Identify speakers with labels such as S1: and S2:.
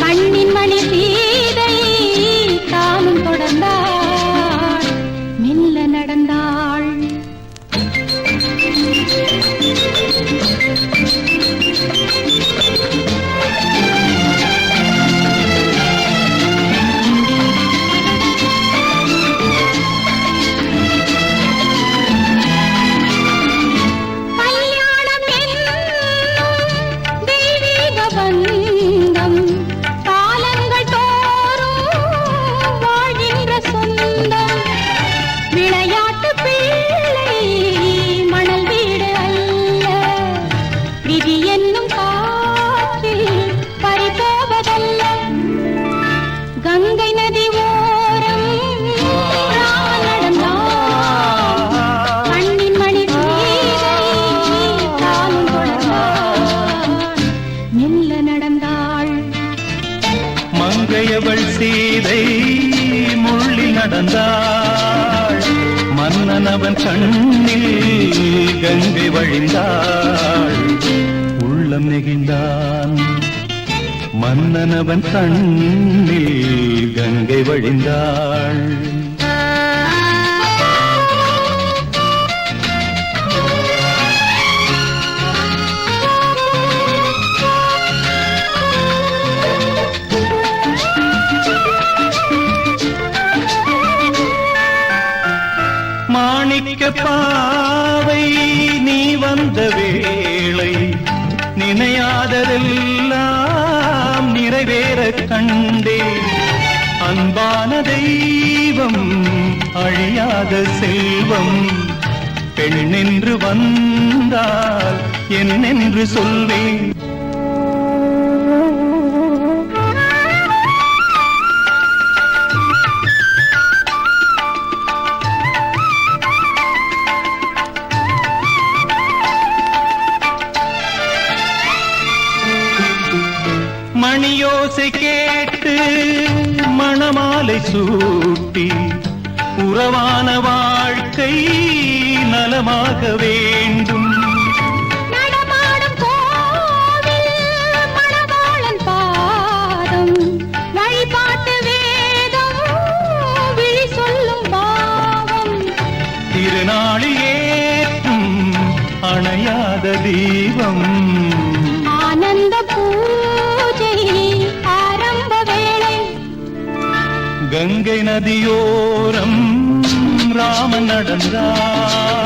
S1: மண்ணின் மணி தீ இளையவள் சீதை முள்ளி நடந்தாள். மன்னன் அவன் கண்ணில் கங்கை வழிந்தாள். உள்ளம் நெகிழ்ந்தான். மன்னனவன் கண்ணில் கங்கை வழிந்தாள். மாணிக்க பாவை நீ வந்த வேளை நினையாததெல்லாம் நிறைவேற கண்டே. அன்பான தெய்வம் அழியாத செல்வம் பெண் பெண்ணென்று வந்தால் என்னென்று சொல்வேன்? மணியோசை கேட்டு மணமாலை சூட்டி உறவான வாழ்க்கை நலமாக வேண்டும்.
S2: நடமாடும் கோவில் மணவாளன்
S1: கங்கை நதியோரம் ராமன்
S2: நடந்தார்